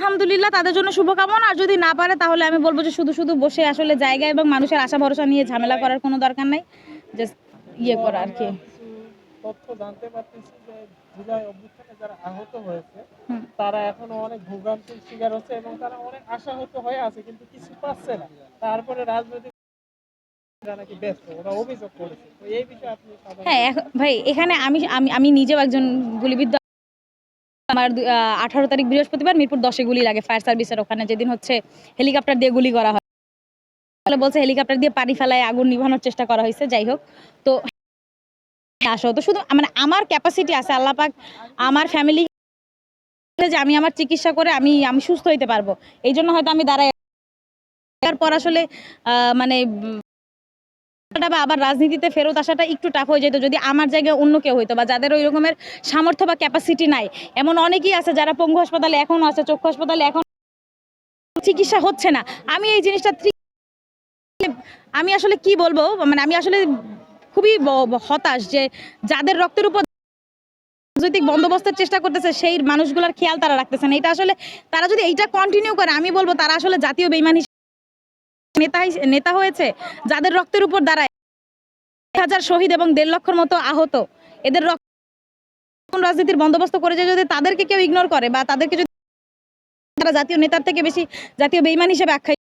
আলহামদুলিল্লাহ তাদের জন্য শুভকামনা। আর যদি না পারে তাহলে আমি বলব যে শুধু শুধু বসে আসলে জায়গা এবং মানুষের আশা ভরসা নিয়ে ঝামেলা করার কোনো দরকার নাই। জাস্ট ইয়ে করা আর কি। তথ্য জানতে পারতেছি যে জুলাই অভ্যুত্থানে যারা আহত হয়েছে তারা এখনও অনেক ভোগান্তির শিকার হচ্ছে এবং তারা অনেক আশাহত হয়ে আছে কিন্তু কিছু পাচ্ছে না। তারপরে রাজনৈতিক হ্যাঁ ভাই এখানে আমি আমি আমি নিজেও একজন গুলিবিদ্ধ আমার আঠারো তারিখ বৃহস্পতিবার মিরপুর দশে গুলি লাগে, ফায়ার সার্ভিসের ওখানে, যেদিন হচ্ছে হেলিকপ্টার দিয়ে গুলি করা হয়। বলছে হেলিকপ্টার দিয়ে পানি ফেলায় আগুন নিভানোর চেষ্টা করা হয়েছে, যাই হোক। তো আসো, তো শুধু মানে আমার ক্যাপাসিটি আছে, আল্লাহ পাক আমার ফ্যামিলি যে আমি আমার চিকিৎসা করে আমি আমি সুস্থ হইতে পারব। এই জন্য হয়তো আমি দাঁড়াই তারপর আসলে মানে বা আবার রাজনীতিতে ফেরত আসাটা একটু টাফ হয়ে যেত, যদি আমার জায়গায় অন্য কেউ হইতো বা যাদের ওই রকমের সামর্থ্য বা ক্যাপাসিটি নাই। এমন অনেকেই আছে যারা পঙ্গু হাসপাতালে এখনও আছে, চক্ষু হাসপাতালে এখন চিকিৎসা হচ্ছে না। আমি এই জিনিসটা আমি আসলে কি বলব? মানে আমি আসলে খুবই হতাশ যে যাদের রক্তের উপর রাজনৈতিক বন্দোবস্তের চেষ্টা করতেছে, সেই মানুষগুলোর খেয়াল তারা রাখতেছে না। এটা আসলে তারা যদি এইটা কন্টিনিউ করে, আমি বলব তারা আসলে জাতীয় বেইমান নেতা নেতা হয়েছে, যাদের রক্তের উপর দাঁড়ায় হাজার শহীদ এবং দেড় লক্ষর মতো আহত। এদের রক্ত রাজনীতির বন্দোবস্ত করে যে যদি তাদেরকে কেউ ইগনোর করে বা তাদেরকে যদি তারা জাতীয় নেতার থেকে বেশি জাতীয় বেইমান হিসেবে আখ্যায়িত